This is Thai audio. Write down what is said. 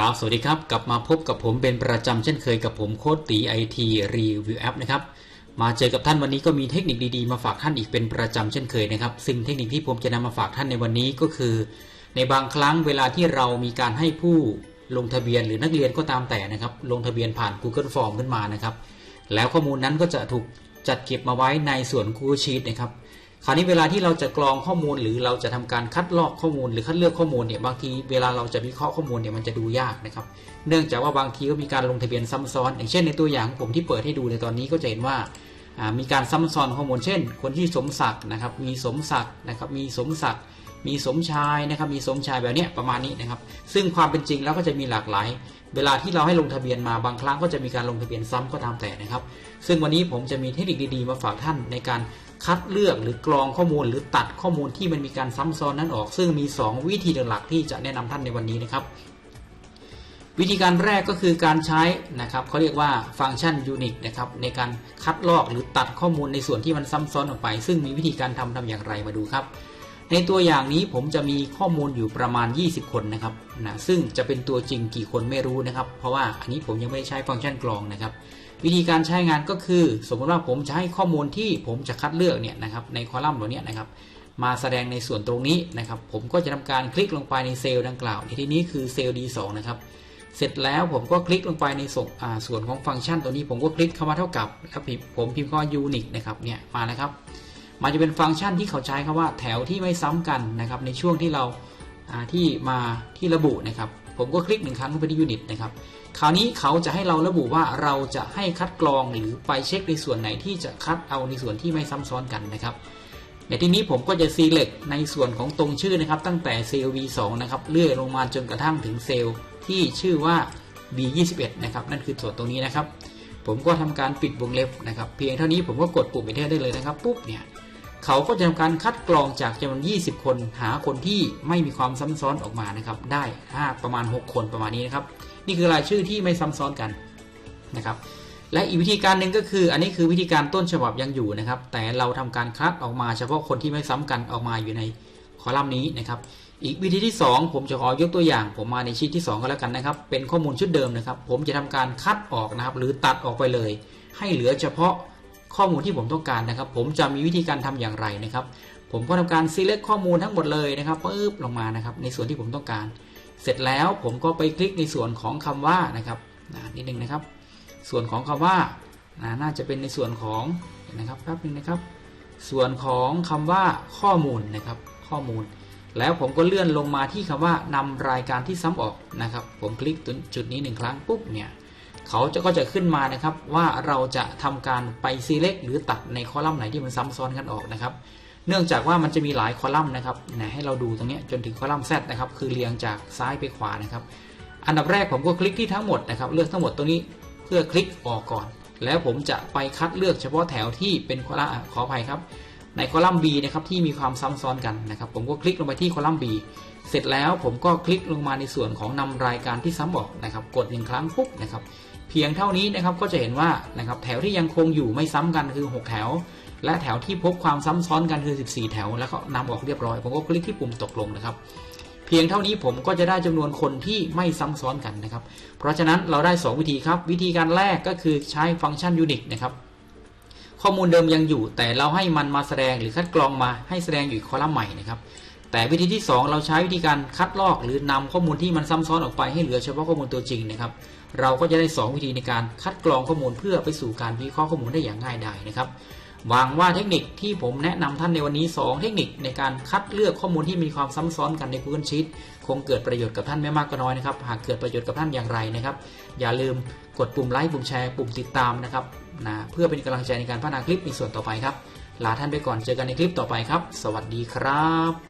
ครับ สวัสดีครับ กลับมาพบกับผมเป็นประจำเช่นเคยกับผมโค้ดตีไอทีรีวิวแอปนะครับ มาเจอกับท่านวันนี้ก็มีเทคนิคดีๆ มาฝากท่านอีกเป็นประจำเช่นเคยนะครับ ซึ่งเทคนิคที่ผมจะนำมาฝากท่านในวันนี้ก็คือ ในบางครั้งเวลาที่เรามีการให้ผู้ลงทะเบียนหรือนักเรียนก็ตามแต่นะครับ ลงทะเบียนผ่าน Google Form ขึ้นมานะครับ แล้วข้อมูลนั้นก็จะถูกจัดเก็บมาไว้ในส่วน Google Sheet นะครับ คราวนี้เวลาที่เราจะกรองข้อมูลหรือเราจะทำการคัดลอกข้อมูลหรือคัดเลือกข้อมูลเนี่ยบางทีเวลาเราจะวิเคราะห์ข้อมูลเนี่ยมันจะดูยากนะครับ เนื่องจากว่าบางทีก็มีการลงทะเบียนซ้ำซ้อน อย่างเช่นในตัวอย่างผมที่เปิดให้ดูในตอนนี้ก็จะเห็นว่ามีการซ้ำซ้อนข้อมูลเช่น คนที่สมศักดิ์นะครับ มีสมศักดิ์นะครับ มีสมศักดิ์มีสมชายนะครับ มีสมชายแบบนี้ประมาณนี้นะครับ ซึ่งความเป็นจริงแล้วก็จะมีหลากหลาย เวลาที่เราให้ลงทะเบียนมาบางครั้งก็จะมีการลงทะเบียนซ้ำก็ตามแต่นะครับ ซึ่งวันนี้ผมจะมีเทคนิคดีๆมาฝากท่านในการ คัดเลือกหรือกรองข้อมูลหรือตัดข้อมูลที่มันมีการซ้ำซ้อนนั้นออก ซึ่งมี 2 วิธีหลักที่จะแนะนำท่านในวันนี้นะครับ วิธีการแรกก็คือการใช้นะครับเขาเรียกว่าฟังก์ชันยูนิคนะครับในการคัดลอกหรือตัดข้อมูลในส่วนที่มันซ้ำซ้อนออกไป ซึ่งมีวิธีการทำทำอย่างไรมาดูครับ ในตัวอย่างนี้ผมจะมีข้อมูลอยู่ประมาณ 20 คนนะครับนะซึ่งจะเป็นตัวจริงกี่คนไม่รู้นะครับ เพราะว่าอันนี้ผมยังไม่ได้ใช้ฟังก์ชันกรองนะครับ วิธีการใช้งานก็คือ สมมติว่าผมจะให้ข้อมูลที่ผมจะคัดเลือกเนี่ยนะครับในคอลัมน์ตัวเนี้ยนะครับมาแสดงในส่วนตรงนี้นะครับ ผมก็จะทำการคลิกลงไปในเซลล์ดังกล่าวในที่นี้คือเซลล์ D2 นะครับเสร็จแล้วผมก็คลิกลงไปในส่วนส่วนของฟังก์ชันตัวนี้ผมก็คลิกเข้ามาเท่ากับแล้วผมพิมพ์คำว่า unique นะครับเนี่ยมานะครับมันจะเป็นฟังก์ชันที่เขาใช้คำว่าแถวที่ไม่ซ้ำกันนะครับในช่วงที่เราที่มาที่ระบุนะครับ ผมก็คลิกหนึ่งครั้งเข้าไปที่ยูนิตนะครับ คราวนี้เขาจะให้เราระบุว่าเราจะให้คัดกรองหรือไปเช็คในส่วนไหนที่จะคัดเอาในส่วนที่ไม่ซ้ำซ้อนกันนะครับ ในที่นี้ผมก็จะ select ในส่วนของตรงชื่อนะครับ ตั้งแต่เซลล์ V2 นะครับเลื่อยลงมาจนกระทั่งถึงเซลล์ที่ชื่อว่า B21 นะครับนั่นคือส่วนตรงนี้นะครับ ผมก็ทำการปิดวงเล็บนะครับ เพียงเท่านี้ผมก็กดปุ่ม enter ได้เลยนะครับปุ๊บเนี่ย เขาก็จะทำการคัดกรองจากจำนวน 20 คน หาคนที่ไม่มีความซ้ำซ้อนออกมานะครับ ได้ประมาณ 6 คนประมาณนี้นะครับ นี่คือรายชื่อที่ไม่ซ้ำซ้อนกันนะครับ และอีกวิธีการหนึ่งก็คือ อันนี้คือวิธีการต้นฉบับยังอยู่นะครับ แต่เราทำการคัดออกมาเฉพาะคนที่ไม่ซ้ำกันออกมาอยู่ในคอลัมน์นี้นะครับ อีกวิธีที่ 2 ผมจะขอยกตัวอย่าง ผมมาในชีทที่ 2 ก็แล้วกันนะครับ เป็นข้อมูลชุดเดิมนะครับ ผมจะทำการคัดออกนะครับ หรือตัดออกไปเลย ให้เหลือเฉพาะ ข้อมูลที่ผมต้องการนะครับ ผมจะมีวิธีการทำอย่างไรนะครับ ผมก็ทำการ select ข้อมูลทั้งหมดเลยนะครับปึ๊บลงมานะครับ ในส่วนที่ผมต้องการ เสร็จแล้วผมก็ไปคลิกในส่วนของคำว่านะครับนิดนึงนะครับ ส่วนของคำว่าน่าจะเป็นในส่วนของนะครับแป๊บนึงนะครับ ส่วนของคำว่าข้อมูลนะครับ ข้อมูล แล้วผมก็เลื่อนลงมาที่คำว่านำรายการที่ซ้ำออกนะครับ ผมคลิกจุดนี้หนึ่งครั้งปุ๊บเนี่ย เขาจะก็จะขึ้นมานะครับว่าเราจะทำการไป select หรือตัดในคอลัมน์ไหนที่มันซ้ำซ้อนกันออกนะครับ เนื่องจากว่ามันจะมีหลายคอลัมน์นะครับนะให้เราดูตรงนี้จนถึงคอลัมน์ Z นะครับคือเรียงจากซ้ายไปขวานะครับ อันดับแรกผมก็คลิกที่ทั้งหมดนะครับเลือกทั้งหมดตรงนี้เพื่อคลิกออกก่อน แล้วผมจะไปคัดเลือกเฉพาะแถวที่เป็นคอลัมน์ขออภัยครับ ในคอลัมน์ B นะครับที่มีความซ้ำซ้อนกันนะครับ ผมก็คลิกลงไปที่คอลัมน์ B เสร็จแล้วผมก็คลิกลงมาในส่วนของนำรายการที่ซ้ำออกนะครับ กดหนึ่งครั้งปุ๊บนะครับ เพียงเท่านี้นะครับก็จะเห็นว่านะครับแถวที่ยังคงอยู่ไม่ซ้ำกันคือ 6 แถว และแถวที่พบความซ้ำซ้อนกันคือ 14 แถว แล้วก็นำออกเรียบร้อยผมก็คลิกที่ปุ่มตกลงนะครับเพียงเท่านี้ผมก็จะได้จำนวนคนที่ไม่ซ้ำซ้อนกันนะครับ เพราะฉะนั้นเราได้ 2 วิธีครับ วิธีการแรกก็คือใช้ฟังก์ชันยูนิคนะครับ ข้อมูลเดิมยังอยู่ แต่เราให้มันมาแสดงหรือคัดกรองมาให้แสดงอยู่คอลัมน์ใหม่นะครับ แต่วิธีที่ 2 เราใช้วิธีการคัดลอกหรือนำข้อมูลที่มันซ้ำซ้อนออกไปให้เหลือเฉพาะข้อมูลตัวจริงนะครับ เราก็จะได้ 2 วิธีในการคัดกรองข้อมูลเพื่อไปสู่การวิเคราะห์ข้อมูลได้อย่างง่ายดายนะครับหวังว่าเทคนิคที่ผมแนะนำท่านในวันนี้ 2 เทคนิคในการคัดเลือกข้อมูลที่มีความซ้ำซ้อนกันใน Google Sheet คงเกิดประโยชน์กับท่านไม่มากก็น้อยนะครับ หากเกิดประโยชน์กับท่านอย่างไรนะครับ อย่าลืมกดปุ่มไลค์ปุ่มแชร์ปุ่มติดตามนะครับ นะเพื่อเป็นกำลังใจในการพัฒนาคลิปในส่วนต่อไปครับลาท่านไปก่อนเจอกันในคลิปต่อไปครับ สวัสดีครับ